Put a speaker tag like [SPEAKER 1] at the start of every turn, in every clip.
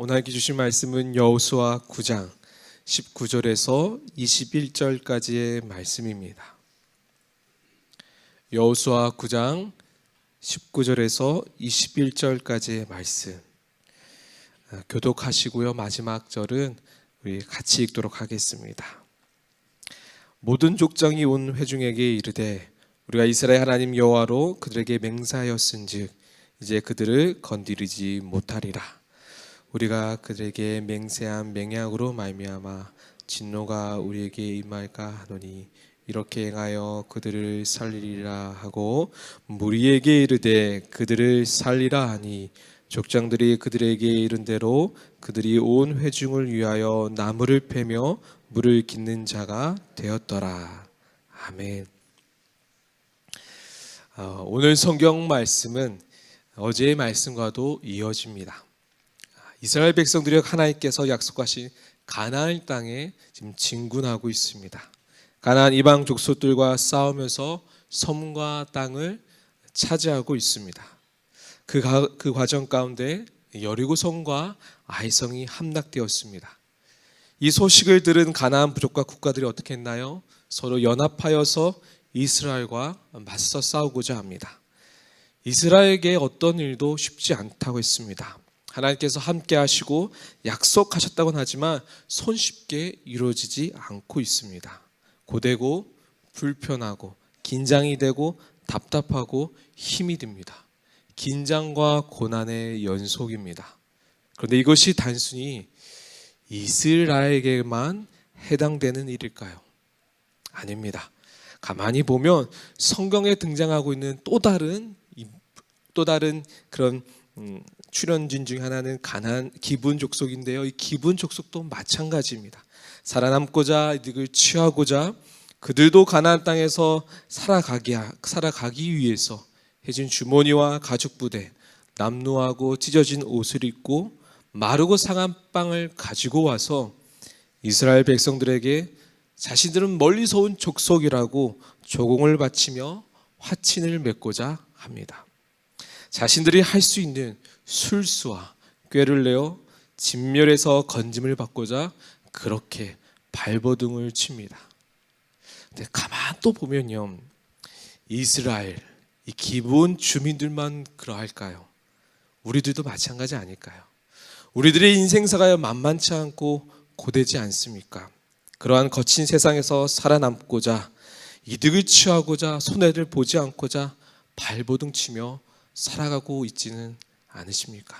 [SPEAKER 1] 오늘 함께 주신 말씀은 여호수아 9장 19절에서 21절까지의 말씀입니다. 여호수아 9장 19절에서 21절까지의 말씀. 아, 교독하시고요. 마지막 절은 우리 같이 읽도록 하겠습니다. 모든 족장이 온 회중에게 이르되 우리가 이스라엘 하나님 여호와로 그들에게 맹세하였은즉 이제 그들을 건드리지 못하리라. 우리가 그들에게 맹세한 맹약으로 말미암아 진노가 우리에게 임할까 하노니 이렇게 행하여 그들을 살리리라 하고 무리에게 이르되 그들을 살리라 하니 족장들이 그들에게 이른 대로 그들이 온 회중을 위하여 나무를 패며 물을 깃는 자가 되었더라. 아멘. 어, 오늘 성경 말씀은 어제의 말씀과도 이어집니다. 이스라엘 백성들이 하나님께서 약속하신 가나안 땅에 지금 진군하고 있습니다. 가나안 이방 족속들과 싸우면서 섬과 땅을 차지하고 있습니다. 그, 가, 그 과정 가운데 여리고 성과 아이성이 함락되었습니다. 이 소식을 들은 가나안 부족과 국가들이 어떻게 했나요? 서로 연합하여서 이스라엘과 맞서 싸우고자 합니다. 이스라엘에게 어떤 일도 쉽지 않다고 했습니다. 하나님께서 함께 하시고 약속하셨다고는 하지만 손쉽게 이루어지지 않고 있습니다. 고되고 불편하고 긴장이 되고 답답하고 힘이 듭니다. 긴장과 고난의 연속입니다. 그런데 이것이 단순히 이스라엘에게만 해당되는 일일까요? 아닙니다. 가만히 보면 성경에 등장하고 있는 또 다른 또 다른 그런 음, 출연진 중 하나는 가난 기분 족속인데요. 이 기분 족속도 마찬가지입니다. 살아남고자 이득을 취하고자 그들도 가나안 땅에서 살아가기 살아가기 위해서 해진 주머니와 가죽 부대, 남루하고 찢어진 옷을 입고 마르고 상한 빵을 가지고 와서 이스라엘 백성들에게 자신들은 멀리서 온 족속이라고 조공을 바치며 화친을 맺고자 합니다. 자신들이 할 수 있는 술수와 꾀를 내어 진멸에서 건짐을 받고자 그렇게 발버둥을 칩니다. 근데 가만 또 보면요. 이스라엘 이 기본 주민들만 그러할까요? 우리들도 마찬가지 아닐까요? 우리들의 인생사가 만만치 않고 고되지 않습니까? 그러한 거친 세상에서 살아남고자 이득을 취하고자 손해를 보지 않고자 발버둥 치며 살아가고 있지는 않으십니까?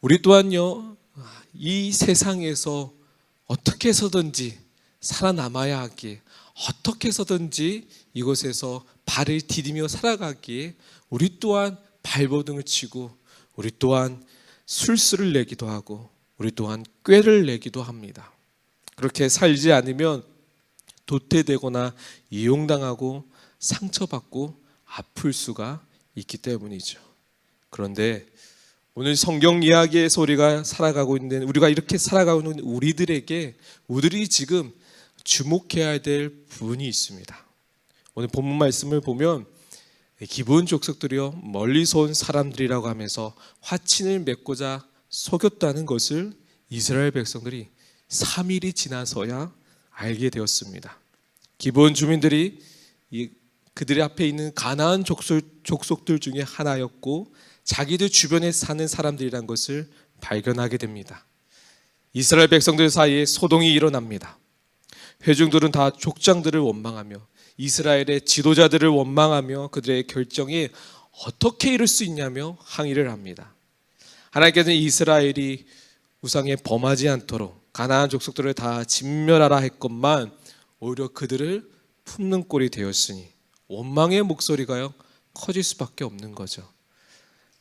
[SPEAKER 1] 우리 또한요, 이 세상에서 어떻게 해서든지 살아남아야 하기에, 어떻게 해서든지 이곳에서 발을 디디며 살아가기에 우리 또한 발버둥을 치고, 우리 또한 술수를 내기도 하고, 우리 또한 꾀를 내기도 합니다. 그렇게 살지 않으면 도태되거나 이용당하고 상처받고 아플 수가 있기 때문이죠. 그런데 오늘 성경 이야기의 소리가 살아가고 있는 우리가 이렇게 살아가고 있는 우리들에게 우리들이 지금 주목해야 될 부분이 있습니다. 오늘 본문 말씀을 보면 기본 족속들이요 멀리서 온 사람들이라고 하면서 화친을 맺고자 속였다는 것을 이스라엘 백성들이 3일이 지나서야 알게 되었습니다. 기본 주민들이 그들의 앞에 있는 가나안 족속, 족속 들 중에 하나였고 자기들 주변에 사는 사람들이란 것을 발견하게 됩니다. 이스라엘 백성들 사이에 소동이 일어납니다. 회중들은 다 족장들을 원망하며 이스라엘의 지도자들을 원망하며 그들의 결정이 어떻게 이룰 수 있냐며 항의를 합니다. 하나님께서는 이스라엘이 우상에 범하지 않도록 가나안 족속들을 다 진멸하라 했건만 오히려 그들을 품는 꼴이 되었으니 원망의 목소리가요 커질 수밖에 없는 거죠.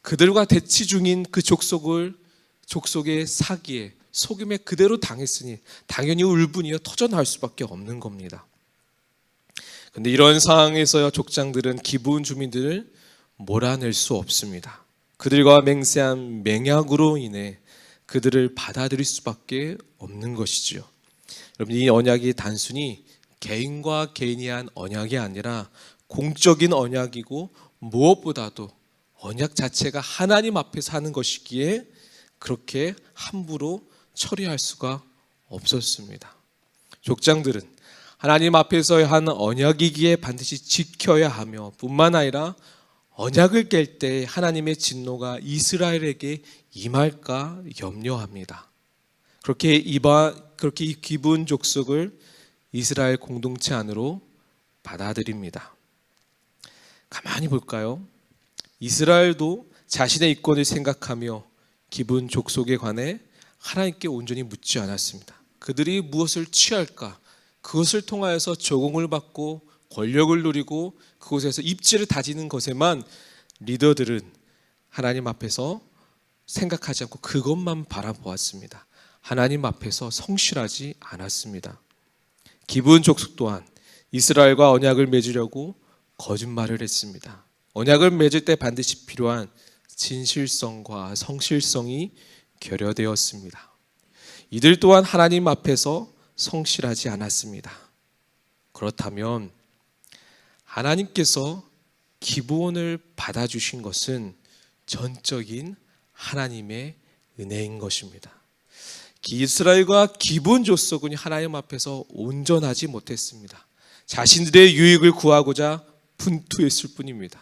[SPEAKER 1] 그들과 대치 중인 그 족속을 족속의 사기에 속임에 그대로 당했으니 당연히 울분이요 터져 나올 수밖에 없는 겁니다. 근데 이런 상황에서요 족장들은 기분 주민들을 몰아낼 수 없습니다. 그들과 맹세한 맹약으로 인해 그들을 받아들일 수밖에 없는 것이지요. 여러분 이 언약이 단순히 개인과 개인이 한 언약이 아니라 공적인 언약이고 무엇보다도 언약 자체가 하나님 앞에서 하는 것이기에 그렇게 함부로 처리할 수가 없었습니다. 족장들은 하나님 앞에서 한 언약이기에 반드시 지켜야 하며 뿐만 아니라 언약을 깰 때 하나님의 진노가 이스라엘에게 임할까 염려합니다. 그렇게 이바 그렇게 이 기분 족속을 이스라엘 공동체 안으로 받아들입니다. 가만히 볼까요? 이스라엘도 자신의 이권을 생각하며 기분 족속에 관해 하나님께 온전히 묻지 않았습니다. 그들이 무엇을 취할까? 그것을 통하여서 조공을 받고 권력을 누리고 그곳에서 입지를 다지는 것에만 리더들은 하나님 앞에서 생각하지 않고 그것만 바라보았습니다. 하나님 앞에서 성실하지 않았습니다. 기분 족속 또한 이스라엘과 언약을 맺으려고 거짓말을 했습니다. 언약을 맺을 때 반드시 필요한 진실성과 성실성이 결여되었습니다. 이들 또한 하나님 앞에서 성실하지 않았습니다. 그렇다면 하나님께서 기부원을 받아주신 것은 전적인 하나님의 은혜인 것입니다. 이스라엘과 기본 조석은 하나님 앞에서 온전하지 못했습니다. 자신들의 유익을 구하고자 분투했을 뿐입니다.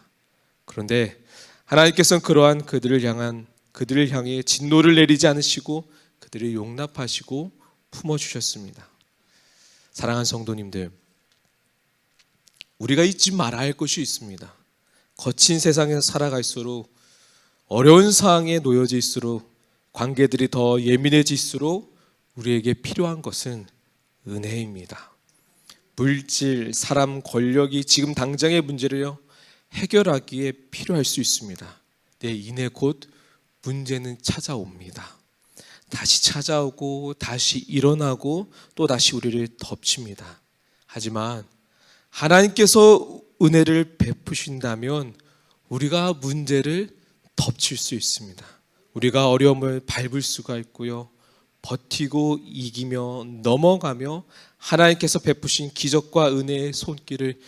[SPEAKER 1] 그런데 하나님께서는 그러한 그들을 향한 그들을 향해 진노를 내리지 않으시고 그들을 용납하시고 품어 주셨습니다. 사랑하는 성도님들, 우리가 잊지 말아야 할 것이 있습니다. 거친 세상에서 살아갈수록 어려운 상황에 놓여질수록 관계들이 더 예민해질수록 우리에게 필요한 것은 은혜입니다. 물질, 사람, 권력이 지금 당장의 문제를요 해결하기에 필요할 수 있습니다. 내 이내 곧 문제는 찾아옵니다. 다시 찾아오고 다시 일어나고 또 다시 우리를 덮칩니다. 하지만 하나님께서 은혜를 베푸신다면 우리가 문제를 덮칠 수 있습니다. 우리가 어려움을 밟을 수가 있고요. 버티고 이기며 넘어가며 하나님께서 베푸신 기적과 은혜의 손길을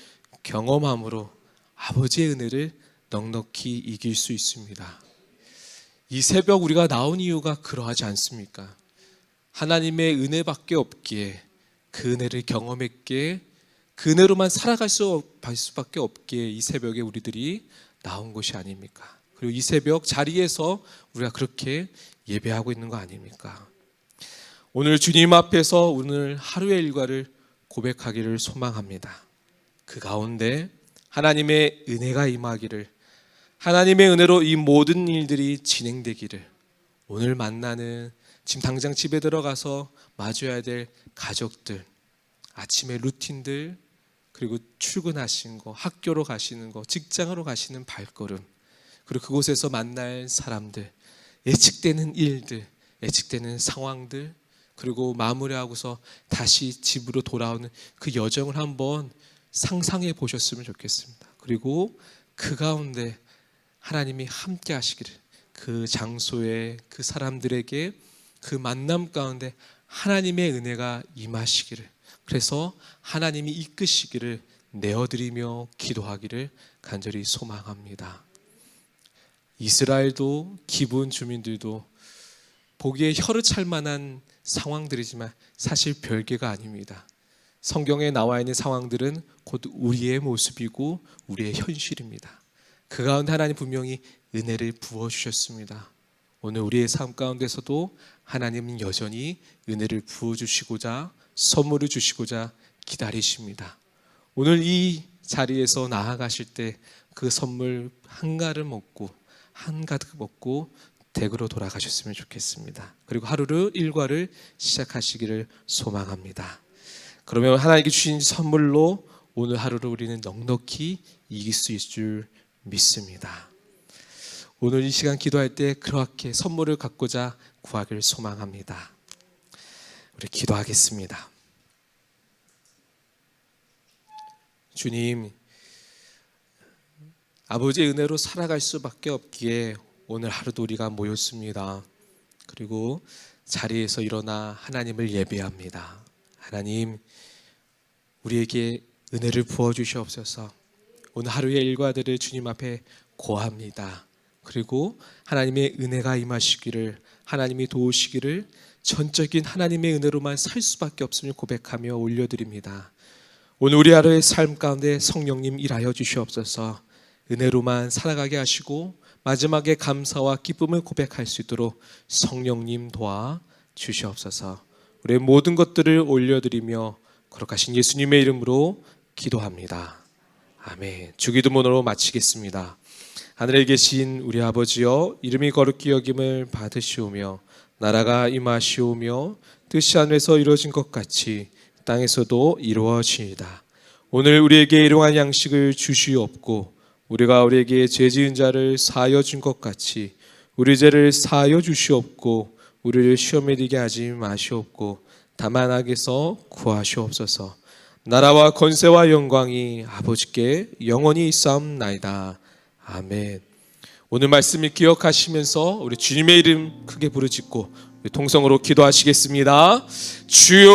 [SPEAKER 1] 경험함으로 아버지의 은혜를 넉넉히 이길 수 있습니다. 이 새벽 우리가 나온 이유가 그러하지 않습니까? 하나님의 은혜밖에 없기에 그 은혜를 경험했기에 그 은혜로만 살아갈 수, 수밖에 없기에 이 새벽에 우리들이 나온 것이 아닙니까? 그리고 이 새벽 자리에서 우리가 그렇게 예배하고 있는 거 아닙니까? 오늘 주님 앞에서 오늘 하루의 일과를 고백하기를 소망합니다. 그 가운데 하나님의 은혜가 임하기를 하나님의 은혜로 이 모든 일들이 진행되기를 오늘 만나는 지금 당장 집에 들어가서 마주해야 될 가족들 아침의 루틴들 그리고 출근하신 거 학교로 가시는 거 직장으로 가시는 발걸음 그리고 그곳에서 만날 사람들 예측되는 일들 예측되는 상황들 그리고 마무리하고서 다시 집으로 돌아오는 그 여정을 한번 상상해 보셨으면 좋겠습니다. 그리고 그 가운데 하나님이 함께 하시기를 그 장소에 그 사람들에게 그 만남 가운데 하나님의 은혜가 임하시기를 그래서 하나님이 이끄시기를 내어드리며 기도하기를 간절히 소망합니다. 이스라엘도 기본 주민들도 보기에 혀를 찰 만한 상황들이지만 사실 별개가 아닙니다. 성경에 나와 있는 상황들은 곧 우리의 모습이고 우리의 현실입니다. 그 가운데 하나님 분명히 은혜를 부어 주셨습니다. 오늘 우리의 삶 가운데서도 하나님은 여전히 은혜를 부어 주시고자 선물을 주시고자 기다리십니다. 오늘 이 자리에서 나아가실 때 그 선물 한 가를 먹고 한 가득 먹고 댁으로 돌아가셨으면 좋겠습니다. 그리고 하루를 일과를 시작하시기를 소망합니다. 그러면 하나님께 주신 선물로 오늘 하루를 우리는 넉넉히 이길 수 있을 줄 믿습니다. 오늘 이 시간 기도할 때 그렇게 선물을 갖고자 구하기를 소망합니다. 우리 기도하겠습니다. 주님, 아버지의 은혜로 살아갈 수밖에 없기에 오늘 하루도 우리가 모였습니다. 그리고 자리에서 일어나 하나님을 예배합니다. 하나님, 우리에게 은혜를 부어 주시옵소서. 오늘 하루의 일과들을 주님 앞에 고합니다. 그리고 하나님의 은혜가 임하시기를 하나님이 도우시기를 전적인 하나님의 은혜로만 살 수밖에 없음을 고백하며 올려드립니다. 오늘 우리 하루의 삶 가운데 성령님 일하여 주시옵소서 은혜로만 살아가게 하시고 마지막에 감사와 기쁨을 고백할 수 있도록 성령님 도와 주시옵소서 우리의 모든 것들을 올려드리며 거룩하신 예수님의 이름으로 기도합니다. 아멘. 주기도문으로 마치겠습니다. 하늘에 계신 우리 아버지여 이름이 거룩히 여김을 받으시오며 나라가 임하시오며 뜻이 하늘에서 이루어진 것 같이 땅에서도 이루어지이다. 오늘 우리에게 일용할 양식을 주시옵고 우리가 우리에게 죄 지은 자를 사하여 준 것 같이 우리 죄를 사하여 주시옵고 우리를 시험에 들게 하지 마시옵고 다만 악에서 구하시옵소서. 나라와 권세와 영광이 아버지께 영원히 있사옵나이다. 아멘. 오늘 말씀을 기억하시면서 우리 주님의 이름 크게 부르짖고 우리 통성으로 기도하시겠습니다. 주여